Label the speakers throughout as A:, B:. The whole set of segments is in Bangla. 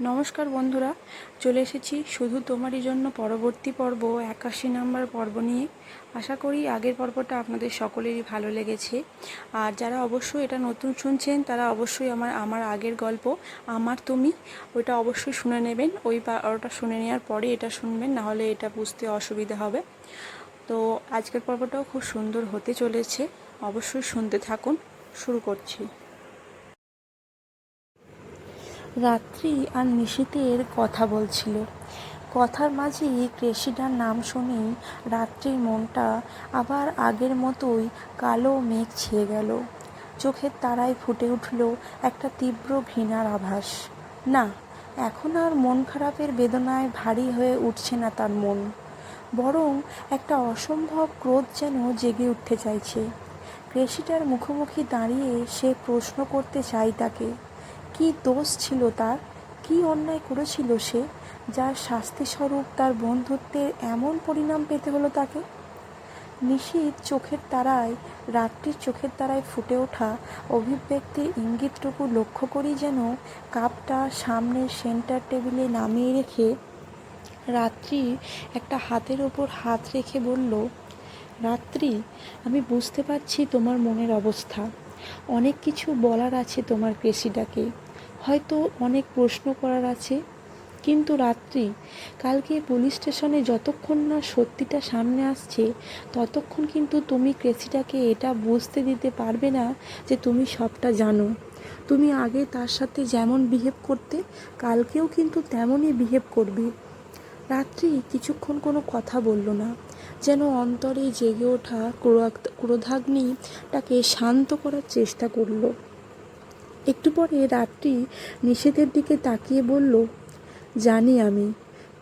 A: নমস্কার বন্ধুরা, চলে এসেছি শুধু তোমারই জন্য পরবর্তী পর্ব, একাশি নাম্বার পর্ব নিয়ে। আশা করি আগের পর্বটা আপনাদের সকলেরই ভালো লেগেছে। আর যারা অবশ্যই এটা নতুন শুনছেন, তারা অবশ্যই আমার আমার আগের গল্প, আমার তুমি ওইটা অবশ্যই শুনে নেবেন। ওই ওটা শুনে নেওয়ার পরে এটা শুনবেন, নাহলে এটা বুঝতে অসুবিধা হবে। তো আজকের পর্বটাও খুব সুন্দর হতে চলেছে। অবশ্যই শুনতে থাকুন। শুরু করছি। রাত্রি আর নিশীতের কথা বলছিল। কথার মাঝেই ক্রেসিডার নাম শুনেই রাত্রির মনটা আবার আগের মতোই কালো মেঘ ছেয়ে গেল। চোখের তারায় ফুটে উঠল একটা তীব্র ঘৃণার আভাস। না, এখন আর মন খারাপের বেদনায় ভারী হয়ে উঠছে না তার মন। বরং একটা অসম্ভব ক্রোধ যেন জেগে উঠতে চাইছে। ক্রেসিটার মুখোমুখি দাঁড়িয়ে সে প্রশ্ন করতে চাই তাকে। কি দোষ ছিল তার? কি অন্যায় করেছিল সে, যার শাস্তিস্বরূপ তার বন্ধুত্বের এমন পরিণাম পেতে হলো তাকে? নিশীত চোখের তারায়, রাত্রির চোখের তারায় ফুটে ওঠা অভিব্যক্তির ইঙ্গিতটুকু লক্ষ্য করি যেন কাপটা সামনের সেন্টার টেবিলে নামিয়ে রেখে রাত্রি একটা হাতের ওপর হাত রেখে বলল, রাত্রি, আমি বুঝতে পারছি তোমার মনের অবস্থা। অনেক কিছু বলার আছে তোমার ক্রেসিটাকে হয়তো অনেক প্রশ্ন করার আছে, কিন্তু রাত্রি, কালকে পুলিশ স্টেশনে যতক্ষণ না সত্যিটা সামনে আসছে, ততক্ষণ কিন্তু তুমি ক্রেসিটাকে এটা বুঝতে দিতে পারবে না যে তুমি সবটা জানো। তুমি আগে তার সাথে যেমন বিহেভ করতে, কালকেও কিন্তু তেমনই বিহেভ করবে। রাত্রি কিছুক্ষণ কোনো কথা বলল না, যেন অন্তরে জেগে ওঠা ক্রোধ- ক্রোধাগ্নিটাকে শান্ত করার চেষ্টা করল। একটু পরে রাত্রি নিষেধের দিকে তাকিয়ে বলল, জানি আমি।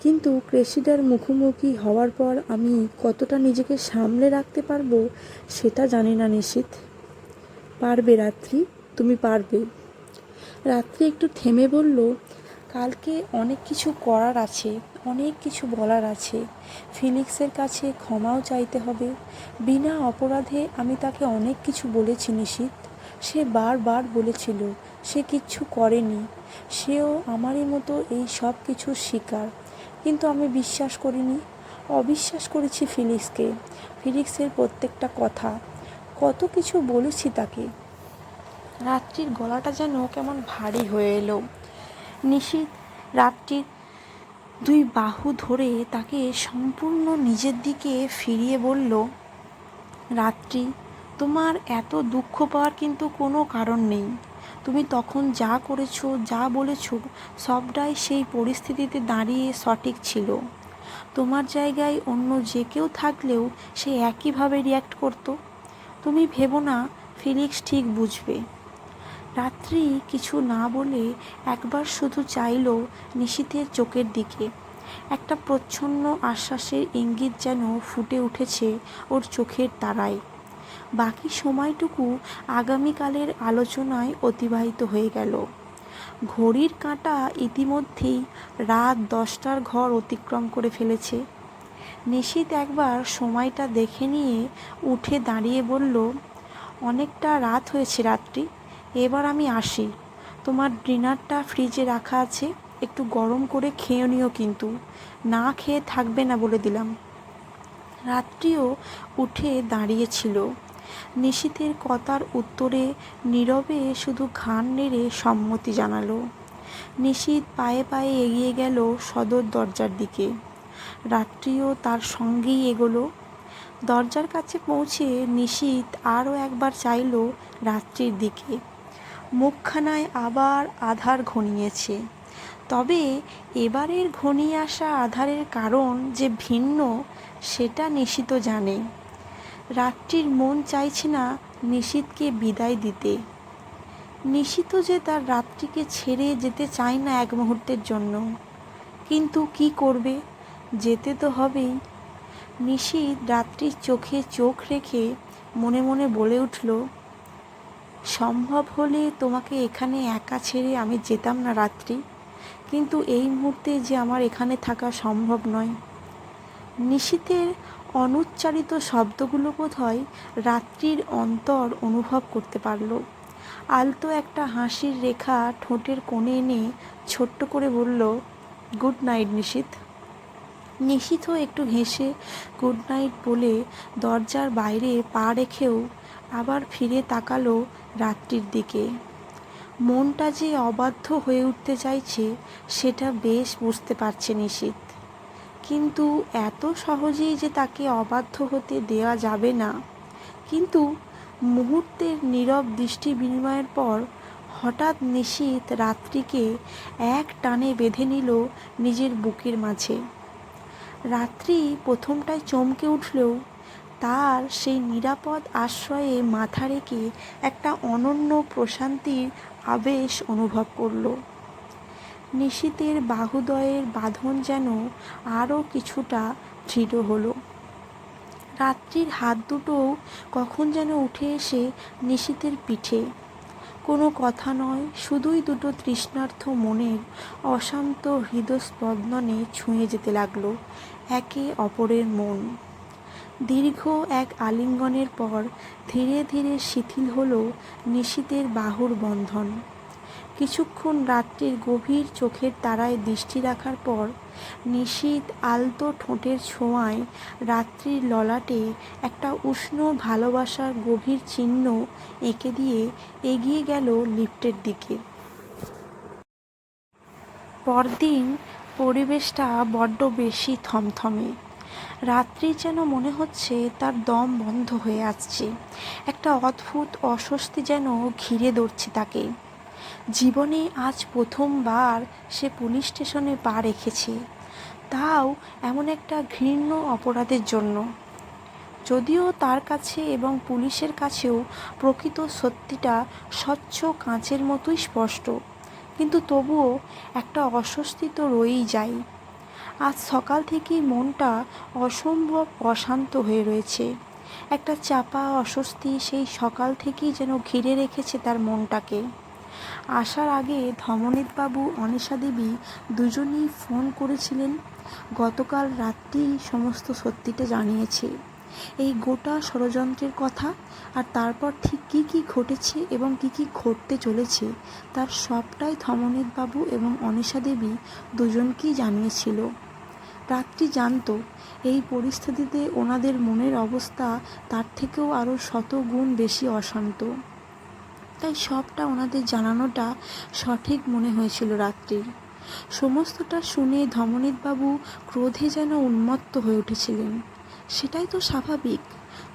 A: কিন্তু ক্রেসিডার মুখোমুখি হওয়ার পর আমি কতটা নিজেকে সামলে রাখতে পারব সেটা জানি না নিশীথ পারবে রাত্রি, তুমি পারবে রাত্রি একটু থেমে বলল, কালকে অনেক কিছু করার আছে, অনেক কিছু বলার আছে। ফিলিক্সের কাছে ক্ষমাও চাইতে হবে। বিনা অপরাধে আমি তাকে অনেক কিছু বলেছি নিশীত সে বারবার বলেছিল, সে কিচ্ছু করেনি। সেও আমারই মতো এই সব কিছুর শিকার। কিন্তু আমি বিশ্বাস করিনি। অবিশ্বাস করেছি ফিলিক্সকে। ফিলিক্সের প্রত্যেকটা কথা। কত কিছু বলেছি তাকে। রাত্রির গলাটা যেন কেমন ভারী হয়ে এলো। নিশীত রাত্রির দুই বাহু ধরে তাকে সম্পূর্ণ নিজের দিকে ফিরিয়ে বলল, রাত্রি তোমার এত দুঃখ পাওয়ার কিন্তু কোনো কারণ নেই। তুমি তখন যা করেছ, যা বলেছ, সবটাই সেই পরিস্থিতিতে দাঁড়িয়ে সঠিক ছিল। তোমার জায়গায় অন্য যে কেউ থাকলেও সে একইভাবে রিয়্যাক্ট করতো। তুমি ভেবো না, ফিলিক্স ঠিক বুঝবে। রাত্রি কিছু না বলে একবার শুধু চাইলো নিশীথের চোখের দিকে। একটা প্রচ্ছন্ন আশ্বাসের ইঙ্গিত যেন ফুটে উঠেছে ওর চোখের তারায়। বাকি সময়টুকু আগামীকালের আলোচনায় অতিবাহিত হয়ে গেল। ঘড়ির কাঁটা ইতিমধ্যেই রাত দশটার ঘর অতিক্রম করে ফেলেছে। নিশীত একবার সময়টা দেখে নিয়ে উঠে দাঁড়িয়ে বলল, অনেকটা রাত হয়েছে রাত্রি, এবার আমি আসি। তোমার ডিনারটা ফ্রিজে রাখা আছে, একটু গরম করে খেয়ে নিও কিন্তু। না খেয়ে থাকবে না বলে দিলাম। রাত্রিও উঠে দাঁড়িয়েছিল নিশীথের কথার উত্তরে নীরবে শুধু ঘান নেড়ে সম্মতি জানালো। নিশীথ পায়ে পায়ে এগিয়ে গেল সদর দরজার দিকে। রাত্রিও তার সঙ্গেই এগোলো। দরজার কাছে পৌঁছে নিশীথ আরও একবার চাইল রাত্রির দিকে। মুখখানায় আবার আধার ঘনিয়েছে। তবে এবারের ঘনিয়ে আসা আধারের কারণ যে ভিন্ন, সেটা নিশিত জানে। রাত্রির মন চাইছে না নিশীথকে বিদায় দিতে। নিশিত যে তার রাত্রিকে ছেড়ে যেতে চায় না এক মুহূর্তের জন্য। কিন্তু কি করবে? যেতে তো হবেই। নিশীথ রাত্রির চোখে চোখ রেখে মনে মনে বলে উঠল, সম্ভব হলে তোমাকে এখানে একা ছেড়ে আমি যেতাম না রাত্রি। কিন্তু এই মুহূর্তে যে আমার এখানে থাকা সম্ভব নয়। নিশীথের অনুচ্চারিত শব্দগুলো বোধ হয় রাত্রির অন্তর অনুভব করতে পারল। আলতো একটা হাসির রেখা ঠোঁটের কোণে এনে ছোট্ট করে বলল, গুড নাইট নিশীথ নিশীথও একটু হেসে গুড নাইট বলে দরজার বাইরে পা রেখেও আবার ফিরে তাকালো রাত্রির দিকে। মনটা যে অবাধ্য হয়ে উঠতে চাইছে, সেটা বেশ বুঝতে পারছে নিশীথ কিন্তু এত সহজেই যে তাকে অবাধ্য হতে দেওয়া যাবে না। কিন্তু মুহূর্তের নীরব দৃষ্টি বিনিময়ের পর হঠাৎ নিশীথ রাত্রিকে এক টানে বেঁধে নিল নিজের বুকের মাঝে। রাত্রি প্রথমটায় চমকে উঠলেও তার সেই নিরাপদ আশ্রয়ে মাথা রেখে একটা অনন্য প্রশান্তির আবেশ অনুভব করল। নিশীতের বাহুদয়ের বাঁধন যেন আরও কিছুটা দৃঢ় হলো। রাত্রির হাত দুটোও কখন যেন উঠে এসে নিশীতের পিঠে। কোনো কথা নয়, শুধুই দুটো তৃষ্ণার্থ মনের অশান্ত হৃদস্পন্দনে ছুঁয়ে যেতে লাগল একে অপরের মন। দীর্ঘ এক আলিঙ্গনের পর ধীরে ধীরে শিথিল হলো নিশীতের বাহুর বন্ধন। কিছুক্ষণ রাত্রির গভীর চোখের তারায় দৃষ্টি রাখার পর নিশীত আলতো ঠোঁটের ছোঁয়ায় রাত্রির ললাটে একটা উষ্ণ ভালোবাসার গভীর চিহ্ন এঁকে দিয়ে এগিয়ে গেল লিফটের দিকে। পরদিন পরিবেশটা বড্ড বেশি থমথমে। রাত্রি যেন মনে হচ্ছে তার দম বন্ধ হয়ে আসছে। একটা অদ্ভুত অস্বস্তি যেন ঘিরে ধরছে তাকে। জীবনে আজ প্রথমবার সে পুলিশ স্টেশনে পা রেখেছে। তাও এমন একটা ঘৃণ্য অপরাধের জন্য। যদিও তার কাছে এবং পুলিশের কাছেও প্রকৃত সত্যিটা স্বচ্ছ কাঁচের মতোই স্পষ্ট, কিন্তু তবুও একটা অস্বস্তি তো রয়েই যায়। আজ সকাল থেকেই মনটা অসম্ভব অশান্ত হয়ে রয়েছে। একটা চাপা অস্বস্তি সেই সকাল থেকেই যেন ঘিরে রেখেছে তার মনটাকে। আসার আগে ধমনীতবাবু অনিশা দেবী দুজনেই ফোন করেছিলেন। গতকাল রাত্রি সমস্ত সত্যিটা জানিয়েছে। এই গোটা ষড়যন্ত্রের কথা আর তারপর ঠিক কী কী ঘটেছে এবং কী কী ঘটতে চলেছে, তার সবটাই ধমনীতবাবু এবং অনিশা দেবী দুজনকেই জানিয়েছিল। রাত্রি জানতো, এই পরিস্থিতিতে ওনাদের মনের অবস্থা তার থেকেও আরও শত গুণ বেশি অশান্ত। তাই সবটা ওনাদের জানানোটা সঠিক মনে হয়েছিল রাত্রির। সমস্তটা শুনে ধমনীতবাবু ক্রোধে যেন উন্মত্ত হয়ে উঠেছিলেন। সেটাই তো স্বাভাবিক।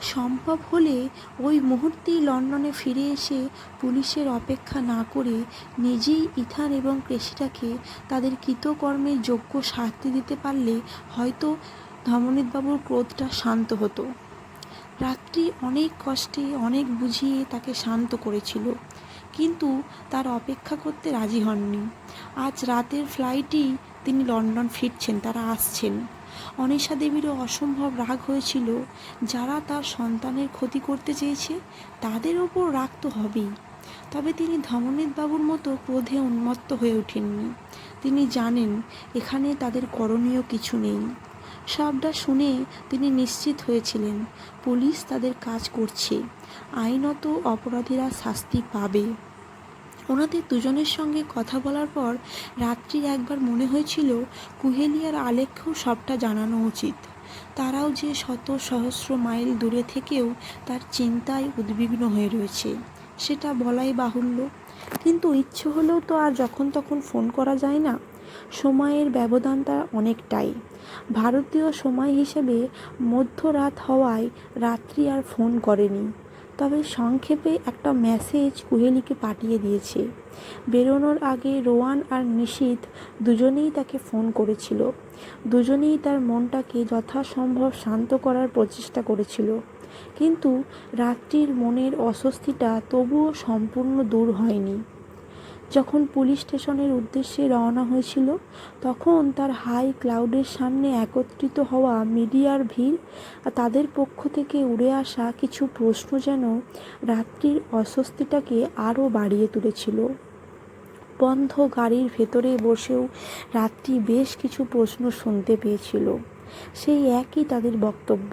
A: সম্ভব হলে ওই মুহূর্তেই লন্ডনে ফিরে এসে পুলিশের অপেক্ষা না করে নিজেই ইথান এবং ক্রেসিটাকে তাদের কৃতকর্মের যোগ্য শাস্তি দিতে পারলে হয়তো ধমনীতবাবুর ক্রোধটা শান্ত হতো। রাত্রি অনেক কষ্টে, অনেক বুঝিয়ে তাকে শান্ত করেছিল। কিন্তু তার অপেক্ষা করতে রাজি হননি। আজ রাতের ফ্লাইটেই তিনি লন্ডন ফিরছেন, তারা আসছেন। অনিশা দেবীরও অসম্ভব রাগ হয়েছিল। যারা তার সন্তানের ক্ষতি করতে চেয়েছে, তাদের ওপর রাগ তো হবেই। তবে তিনি বাবুর মতো ক্রোধে উন্মত্ত হয়ে ওঠেননি। তিনি জানেন, এখানে তাদের করণীয় কিছু নেই। সবটা শুনে তিনি নিশ্চিত হয়েছিলেন, পুলিশ তাদের কাজ করছে। আইনত অপরাধীরা শাস্তি পাবে। ওনাদের দুজনের সঙ্গে কথা বলার পর রাত্রি একবার মনে হয়েছিল কুহেলি আর সবটা জানানো উচিত। তারাও যে শত সহস্র মাইল দূরে থেকেও তার চিন্তায় উদ্বিগ্ন হয়ে রয়েছে, সেটা বলাই বাহুল্য। কিন্তু ইচ্ছে হলেও তো আর যখন তখন ফোন করা যায় না। সময়ের ব্যবধানটা অনেকটাই। ভারতীয় সময় হিসেবে মধ্যরাত হওয়ায় রাত্রি আর ফোন করেনি। তবে সংক্ষেপে একটা মেসেজ কুহেলিকে পাঠিয়ে দিয়েছে। বেরোনোর আগে রোয়ান আর নিশীথ দুজনেই তাকে ফোন করেছিল। দুজনেই তার মনটাকে যথাসম্ভব শান্ত করার প্রচেষ্টা করেছিল। কিন্তু রাত্রির মনের অস্বস্তিটা তবুও সম্পূর্ণ দূর হয়নি। যখন পুলিশ স্টেশনের উদ্দেশ্যে রওনা হয়েছিল, তখন তার হাই ক্লাউডের সামনে একত্রিত হওয়া মিডিয়ার ভিড় তাদের পক্ষ থেকে উড়ে আসা কিছু প্রশ্ন যেন রাত্রির অস্বস্তিটাকে আরও বাড়িয়ে তুলেছিল। বন্ধ গাড়ির ভেতরে বসেও রাত্রি বেশ কিছু প্রশ্ন শুনতে পেয়েছিল। সেই একই তাদের বক্তব্য,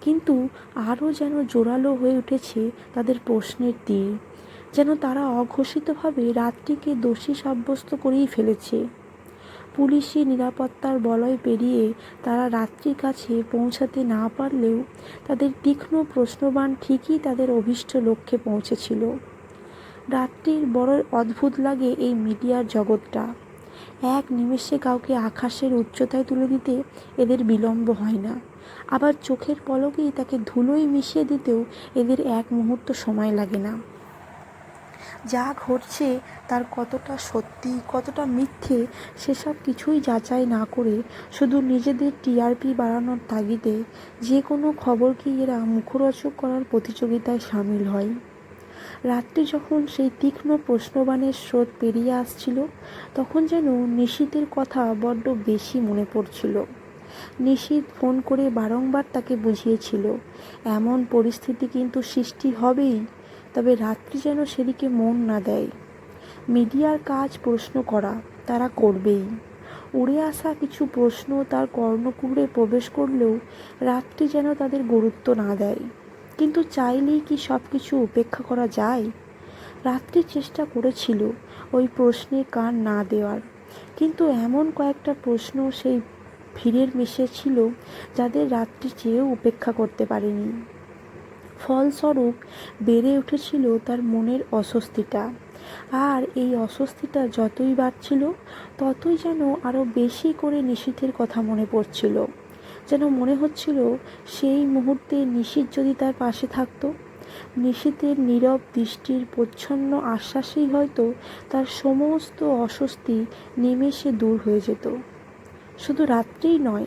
A: কিন্তু আরও যেন জোরালো হয়ে উঠেছে তাদের প্রশ্নের তীর। যেন তারা অঘোষিতভাবে রাত্রিকে দোষী সাব্যস্ত করেই ফেলেছে। পুলিশি নিরাপত্তার বলয় পেরিয়ে তারা রাত্রির কাছে পৌঁছাতে না পারলেও তাদের তীক্ষ্ণ প্রশ্নবাণ ঠিকই তাদের অভীষ্ট লক্ষ্যে পৌঁছেছিল। রাত্রির বড় অদ্ভুত লাগে এই মিডিয়ার জগৎটা। এক নিমেষে কাউকে আকাশের উচ্চতায় তুলে দিতে এদের বিলম্ব হয় না। আবার চোখের পলকেই তাকে ধুলোয় মিশিয়ে দিতেও এদের এক মুহূর্ত সময় লাগে না। যা ঘটছে তার কতটা সত্যি, কতটা মিথ্যে, সেসব কিছুই যাচাই না করে শুধু নিজেদের টিআরপি বাড়ানোর তাগিদে যে কোনো খবরকেই এরা মুখরোচক করার প্রতিযোগিতায় সামিল হয়। রাত্রি যখন সেই তীক্ষ্ণ প্রশ্নবাণের স্রোত পেরিয়ে আসছিল, তখন যেন নিশীতের কথা বড্ড বেশি মনে পড়ছিল। নিশীত ফোন করে বারংবার তাকে বুঝিয়েছিল, এমন পরিস্থিতি কিন্তু সৃষ্টি হবেই। তবে রাত্রি যেন সেদিকে মন না দেয়। মিডিয়ার কাজ প্রশ্ন করা তারা করবেই। উড়ে আসা কিছু প্রশ্ন তার কর্ণকুহরে প্রবেশ করলেও রাত্রি যেন তাদের গুরুত্ব না দেয়। কিন্তু চাইলেই কি সব কিছু উপেক্ষা করা যায়? রাত্রি চেষ্টা করেছিল ওই প্রশ্নে কান না দেওয়ার। কিন্তু এমন কয়েকটা প্রশ্ন সেই ভিড়ের মিশে ছিল যাদের রাত্রি চেয়েও উপেক্ষা করতে পারেনি। ফলস্বরূপ বেড়ে উঠেছিল তার মনের অস্বস্তিটা। আর এই অস্বস্তিটা যতই বাড়ছিল, ততই যেন আরও বেশি করে নিশীথের কথা মনে পড়ছিল। যেন মনে হচ্ছিল সেই মুহূর্তে নিশীথ যদি তার পাশে থাকতো, নিশীথের নীরব দৃষ্টির প্রচ্ছন্ন আশ্বাসেই হয়তো তার সমস্ত অস্বস্তি নিমেষে দূর হয়ে যেত। শুধু রাত্রেই নয়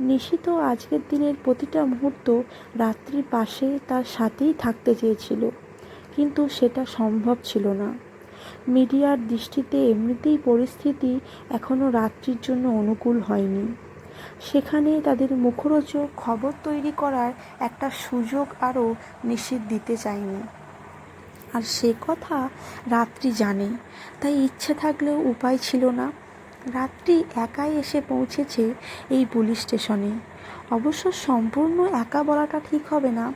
A: নিশিত আজকের দিনের প্রতিটা মুহূর্ত রাত্রির পাশে তার সাথেই থাকতে চেয়েছিল, কিন্তু সেটা সম্ভব ছিল না। মিডিয়ার দৃষ্টিতে এমনিতেই পরিস্থিতি এখনও রাত্রির জন্য অনুকূল হয়নি। সেখানে তাদের মুখরোচক খবর তৈরি করার একটা সুযোগ আরও নিশ্চিত দিতে চায়নি। আর সে কথা রাত্রি জানে, তাই ইচ্ছে থাকলেও উপায় ছিল না। রাত্রি একাই এসে পৌঁছেছে এই পুলিশ স্টেশনে। অবশ্য সম্পূর্ণ একা বলাটা ঠিক হবে না।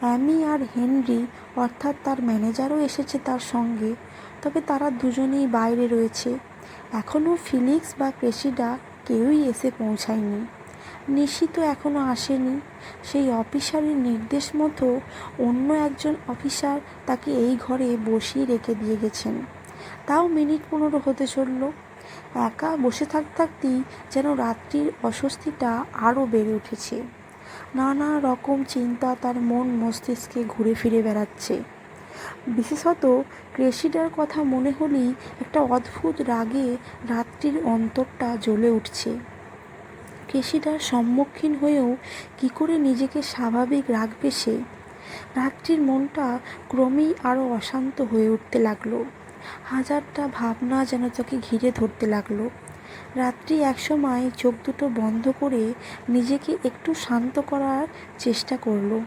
A: অ্যামি আর হেনরি, অর্থাৎ তার ম্যানেজারও এসেছে তার সঙ্গে, তবে তারা দুজনেই বাইরে রয়েছে। এখনও ফিলিক্স বা ক্রেসিডা কেউই এসে পৌঁছায়নি। নিশিত এখনও আসেনি। সেই অফিসারের নির্দেশ মতো অন্য একজন অফিসার তাকে এই ঘরে বসিয়ে রেখে দিয়ে গেছেন। তাও মিনিট পনেরো হতে চলল। একা বসে থাকতে থাকতেই যেন রাত্রির অস্বস্তিটা আরও বেড়ে উঠেছে। নানা রকম চিন্তা তার মন মস্তিষ্কে ঘুরে ফিরে বেড়াচ্ছে। বিশেষত ক্রেসিডার কথা মনে হলেই একটা অদ্ভুত রাগে রাত্রির অন্তরটা জ্বলে উঠছে। ক্রেসিডার সম্মুখীন হয়েও কি করে নিজেকে স্বাভাবিক রাখবে সে? রাত্রির মনটা ক্রমেই আরও অশান্ত হয়ে উঠতে লাগল। হাজারটা ভাবনা যেন তাকে ঘিরে ধরতে লাগল। রাত্রি একসময় চোখ দুটো বন্ধ করে নিজেকে একটু শান্ত করার চেষ্টা করল।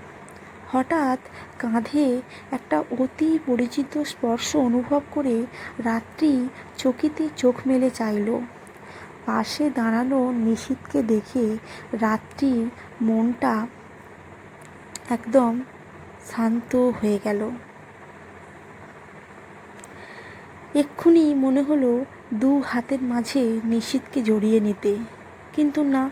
A: হঠাৎ কাঁধে একটা অতি পরিচিত স্পর্শ অনুভব করে রাত্রি চকিতে চোখ মেলে চাইল। পাশে দাঁড়ানো নিশীথকে দেখে রাত্রির মনটা একদম শান্ত হয়ে গেল। এক্ষুনি মনে হলো দু হাতের মাঝে নিশীথকে জড়িয়ে নিতে। কিন্তু না,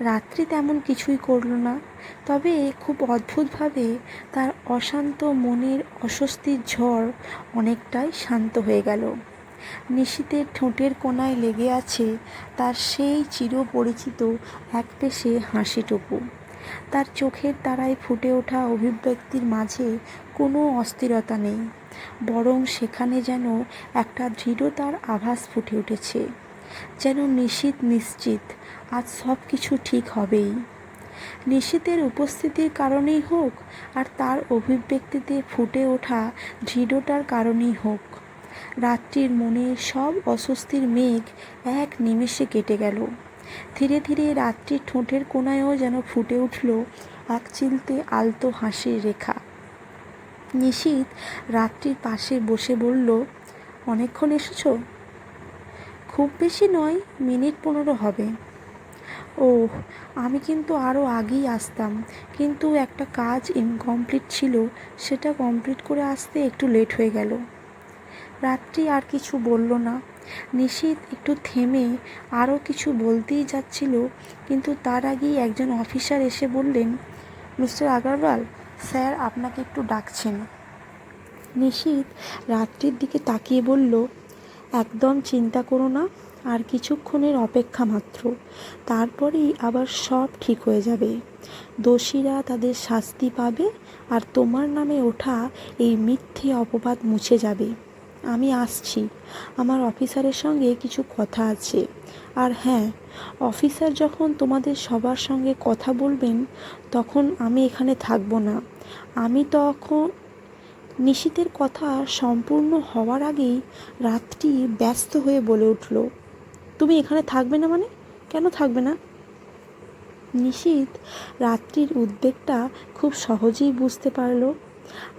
A: রাত্রি তেমন কিছুই করল না। তবে খুব অদ্ভুতভাবে তার অশান্ত মনের অস্বস্তির ঝড় অনেকটাই শান্ত হয়ে গেল। নিশীতের ঠোঁটের কোনায় লেগে আছে তার সেই চিরপরিচিত এক পেশে হাসিটুকু। তার চোখের তারায় ফুটে ওঠা অভিব্যক্তির মাঝে কোনো অস্থিরতা নেই, বরং সেখানে যেন একটা দৃঢ়তার আভাস ফুটে উঠেছে, যেন নিশীত নিশ্চিত আজ সব কিছু ঠিক হবেই। নিশীতের উপস্থিতির কারণেই হোক আর তার অভিব্যক্তিতে ফুটে ওঠা দৃঢ়তার কারণেই হোক, রাত্রির মনে সব অস্বস্তির মেঘ এক নিমেষে কেটে গেল। ধীরে ধীরে রাত্রির ঠোঁটের কোনায়ও যেন ফুটে উঠল এক চিলতে আলতো হাসির রেখা। নিশীত রাত্রির পাশে বসে বলল, অনেকক্ষণ এসেছ? খুব বেশি নয়, মিনিট পনেরো হবে। ওহ, আমি কিন্তু আরও আগেই আসতাম, কিন্তু একটা কাজ ইনকমপ্লিট ছিল, সেটা কমপ্লিট করে আসতে একটু লেট হয়ে গেল। রাত্রি আর কিছু বলল না। নিশীথ একটু থেমে আরও কিছু বলতেই যাচ্ছিল, কিন্তু তার আগেই একজন অফিসার এসে বললেন, মিস্টার আগরওয়াল, স্যার আপনাকে একটু ডাকছেন। নিশীথ রাত্রির দিকে তাকিয়ে বলল, একদম চিন্তা করো না, আর কিছুক্ষণের অপেক্ষা মাত্র। তারপরেই আবার সব ঠিক হয়ে যাবে। দোষীরা তাদের শাস্তি পাবে আর তোমার নামে ওঠা এই মিথ্যে অপবাদ মুছে যাবে। আমি আসছি। আমার অফিসারের সঙ্গে কিছু কথা আছে। আর হ্যাঁ অফিসার যখন তোমাদের সবার সঙ্গে কথা বলবেন, তখন আমি এখানে থাকব না। আমি তখন নিশীতের কথা সম্পূর্ণ হওয়ার আগেই রাতটি ব্যস্ত হয়ে বলে উঠল। তুমি এখানে থাকবে না মানে? কেন থাকবে না? নিশীত রাত্রির উদ্বেগটা খুব সহজেই বুঝতে পারল।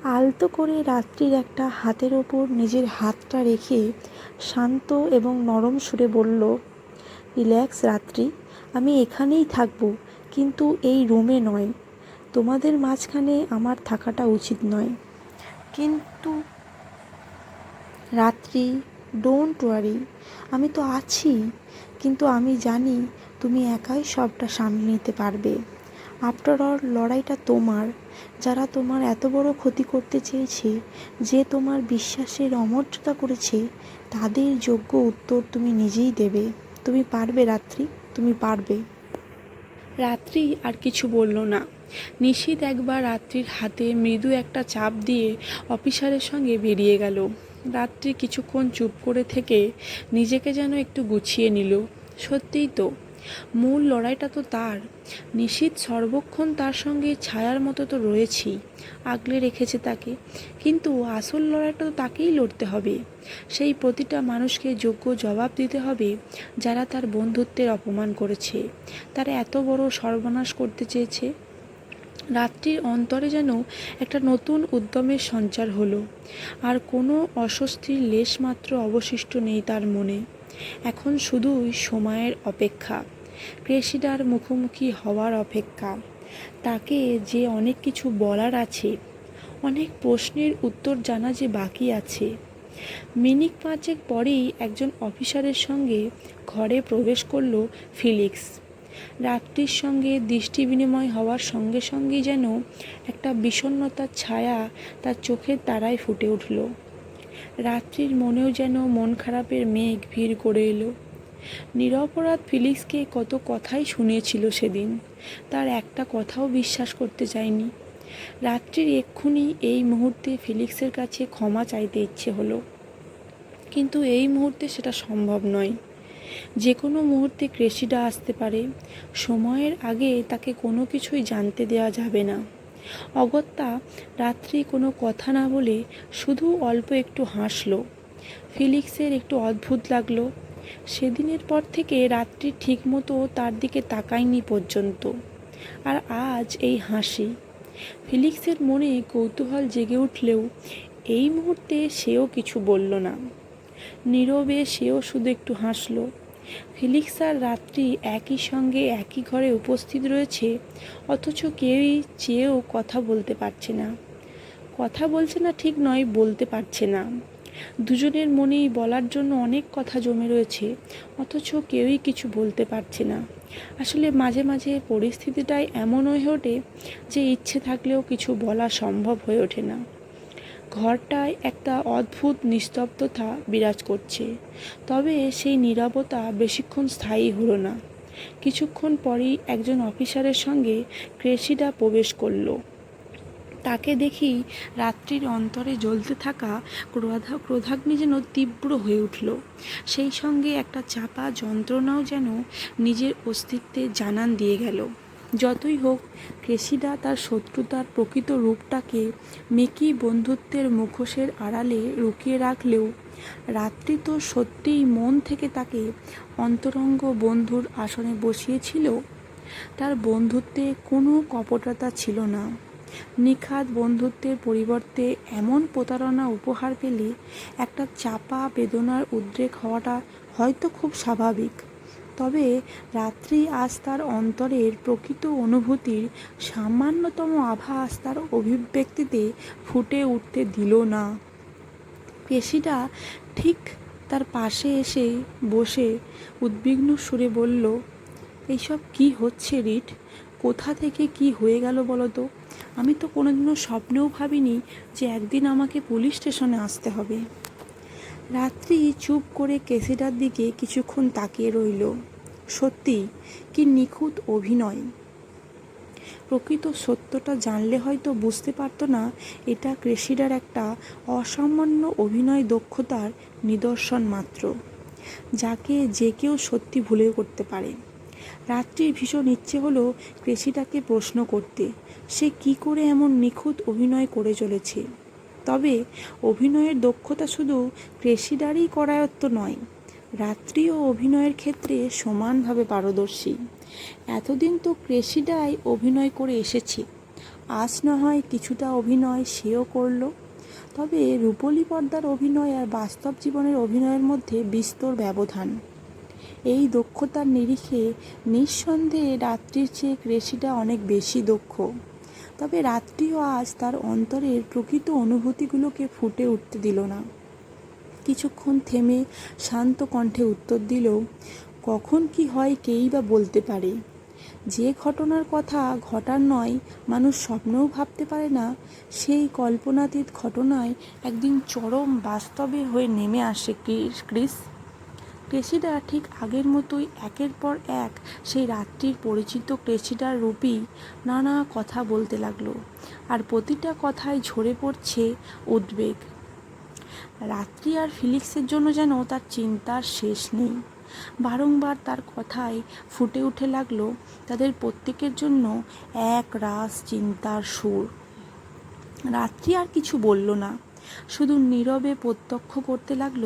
A: আলতো করে রাত্রির একটা হাতের ওপর নিজের হাতটা রেখে শান্ত এবং নরম সুরে বলল, রিল্যাক্স রাত্রি, আমি এখানেই থাকব, কিন্তু এই রুমে নয়। তোমাদের মাঝখানে আমার থাকাটা উচিত নয়। কিন্তু রাত্রি ডোন্ট ওয়ারি আমি তো আছি, কিন্তু আমি জানি তুমি একাই সবটা সামলে নিতে পারবে। আফটার অল লড়াইটা তোমার। যারা তোমার এত বড় ক্ষতি করতে চেয়েছে, যে তোমার বিশ্বাসের অমর্যাদা করেছে, তাদের যোগ্য উত্তর তুমি নিজেই দেবে। তুমি পারবে, রাত্রি, তুমি পারবে। রাত্রি আর কিছু বলল না। নিশীত একবার রাত্রির হাতে মৃদু একটা চাপ দিয়ে অফিসারের সঙ্গে বেরিয়ে গেল। রাত্রি কিছুক্ষণ চুপ করে থেকে নিজেকে যেন একটু গুছিয়ে নিল। সত্যিই তো মূল লড়াইটা তো তার। নিশীত সর্বক্ষণ তার সঙ্গে ছায়ার মতো তো রয়েছেই আগলে রেখেছে তাকে। কিন্তু আসল লড়াইটা তো তাকেই লড়তে হবে। সেই প্রতিটা মানুষকে যোগ্য জবাব দিতে হবে যারা তার বন্ধুত্বের অপমান করেছে। তারা এত বড় সর্বনাশ করতে চেয়েছে। রাত্রির অন্তরে যেন একটা নতুন উদ্যমের সঞ্চার হলো। আর কোনো অস্বস্তির লেশমাত্র অবশিষ্ট নেই তার মনে। এখন শুধুই সময়ের অপেক্ষা। ক্রেসিডার মুখোমুখি হওয়ার অপেক্ষা। তাকে যে অনেক কিছু বলার আছে, অনেক প্রশ্নের উত্তর জানা যে বাকি আছে। মিনিট পাঁচেক পরেই একজন অফিসারের সঙ্গে ঘরে প্রবেশ করল ফিলিক্স। রাত্রির সঙ্গে দৃষ্টি বিনিময় হওয়ার সঙ্গে সঙ্গেই যেন একটা বিষণ্ণতার ছায়া তার চোখের তারায় ফুটে উঠল। রাত্রির মনেও যেন মন খারাপের মেঘ ভিড় করে এলো। নিরপরাধ ফিলিক্সকে কত কথাই শুনিয়েছিল সেদিন। তার একটা কথাও বিশ্বাস করতে চায়নি। রাত্রির এক্ষুনি এই মুহূর্তে ফিলিক্সের কাছে ক্ষমা চাইতে ইচ্ছে হলো। কিন্তু এই মুহূর্তে সেটা সম্ভব নয়। যে কোনো মুহূর্তে ক্রেসিডা আসতে পারে। সময়ের আগে তাকে কোনো কিছুই জানতে দেওয়া যাবে না। অগত্যা রাত্রি কোনো কথা না বলে শুধু অল্প একটু হাসলো। ফিলিক্সের একটু অদ্ভুত লাগল। সেদিনের পর থেকে রাত্রি ঠিকমতো তার দিকে তাকায়নি পর্যন্ত। আর আজ এই হাসি। ফিলিক্সের মনে কৌতূহল জেগে উঠলেও এই মুহূর্তে সেও কিছু বলল না। নীরবে সেও শুধু একটু হাসলো। ফিলিক্স আর রাত্রি একই সঙ্গে একই ঘরে উপস্থিত রয়েছে, অথচ কেউই চেয়েও কথা বলতে পারছে না। কথা বলছে না ঠিক নয়, বলতে পারছে না। দুজনের মনেই বলার জন্য অনেক কথা জমে রয়েছে, অথচ কেউই কিছু বলতে পারছে না। আসলে মাঝে মাঝে পরিস্থিতিটাই এমন হয়ে ওঠে যে ইচ্ছে থাকলেও কিছু বলা সম্ভব হয়ে ওঠে না। ঘরটায় একটা অদ্ভুত নিস্তব্ধতা বিরাজ করছে, তবে সেই নীরবতা বেশিক্ষণ স্থায়ী হলো না। কিছুক্ষণ পরেই একজন অফিসারের সঙ্গে ক্রেসিডা প্রবেশ করল। তাকে দেখি রাত্রির অন্তরে জ্বলতে থাকা ক্রোধা, ক্রোধাগ্নি যেন তীব্র হয়ে উঠল। সেই সঙ্গে একটা চাপা যন্ত্রণাও যেন নিজের অস্তিত্বে জানান দিয়ে গেল। যতই হোক ক্রেসিডা তার শত্রুতার প্রকৃত রূপটাকে মেকি বন্ধুত্বের মুখোশের আড়ালে লুকিয়ে রাখলেও, রাত্রি তো সত্যিই মন থেকে তাকে অন্তরঙ্গ বন্ধুর আসনে বসিয়েছিল। তার বন্ধুত্বে কোনো কপটতা ছিল না। নিখাত বন্ধুত্বের পরিবর্তে এমন প্রতারণা উপহার পেলে একটা চাপা বেদনার উদ্রেক হওয়াটা হয়তো খুব স্বাভাবিক। তবে রাত্রি আজ তার অন্তরের প্রকৃত অনুভূতির সামান্যতম আভাস তার অভিব্যক্তিতে ফুটে উঠতে দিল না। পেশিটা ঠিক তার পাশে এসে বসে উদ্বিগ্ন সুরে বলল, এইসব কি হচ্ছে রিট? কোথা থেকে কি হয়ে গেল বলো তো? আমি তো কোনোদিনও স্বপ্নেও ভাবিনি যে একদিন আমাকে পুলিশ স্টেশনে আসতে হবে। রাত্রি চুপ করে কেসিটার দিকে কিছুক্ষণ তাকিয়ে রইল। সত্যি, কি নিখুঁত অভিনয়। প্রকৃত সত্যটা জানলে হয়তো বুঝতে পারতো না, এটা ক্রেসিডার একটা অসামান্য অভিনয় দক্ষতার নিদর্শন মাত্র, যাকে যে কেউ সত্যি ভুলেও করতে পারে। রাত্রির ভীষণ ইচ্ছে হলো ক্রেসিটাকে প্রশ্ন করতে। সে কি করে এমন নিখুঁত অভিনয় করে চলেছে? তবে অভিনয়ের দক্ষতা শুধু ক্রেসিডারই করায়ত্ত নয় রাত্রি ও অভিনয়ের ক্ষেত্রে সমানভাবে পারদর্শী। এতদিন তো ক্রেসিডাই অভিনয় করে এসেছে। আজ না হয় কিছুটা অভিনয় সেও করল। তবে রূপলী পর্দার অভিনয় আর বাস্তব জীবনের অভিনয়ের মধ্যে বিস্তর ব্যবধান। এই দক্ষতার নিরিখে নিঃসন্দেহে রাত্রির চেয়ে ক্রেসিটা অনেক বেশি দক্ষ। তবে রাত্রিও আজ তার অন্তরের প্রকৃত অনুভূতিগুলোকে ফুটে উঠতে দিল না। কিছুক্ষণ থেমে শান্ত কণ্ঠে উত্তর দিল, কখন কি হয় কেই বা বলতে পারে। যে ঘটনার কথা ঘটার নয়, মানুষ স্বপ্নেও ভাবতে পারে না। সেই কল্পনাতীত ঘটনায় একদিন চরম বাস্তবে হয়ে নেমে আসে ক্রিস ক্রেসিডা ঠিক আগের মতোই একের পর এক সেই রাত্রির পরিচিত ক্রেসিডার রূপী নানা কথা বলতে লাগল। আর প্রতিটা কথায় ঝরে পড়ছে উদ্বেগ। রাত্রি আর ফিলিক্সের জন্য যেন তার চিন্তার শেষ নেই। বারংবার তার কথায় ফুটে উঠে লাগল তাদের প্রত্যেকের জন্য এক রাস চিন্তার সুর। রাত্রি আর কিছু বলল না। শুধু নীরবে প্রত্যক্ষ করতে লাগল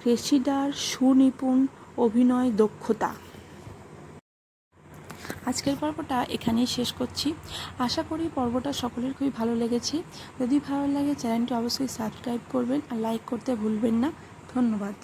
A: ক্রেসিডার সুনিপুণ অভিনয় দক্ষতা। আজকের পর্বটা এখানেই শেষ করছি। আশা করি পর্বটা সকলের খুবই ভালো লেগেছে। যদি ভালো লাগে চ্যানেলটি অবশ্যই সাবস্ক্রাইব করবেন আর লাইক করতে ভুলবেন না। ধন্যবাদ।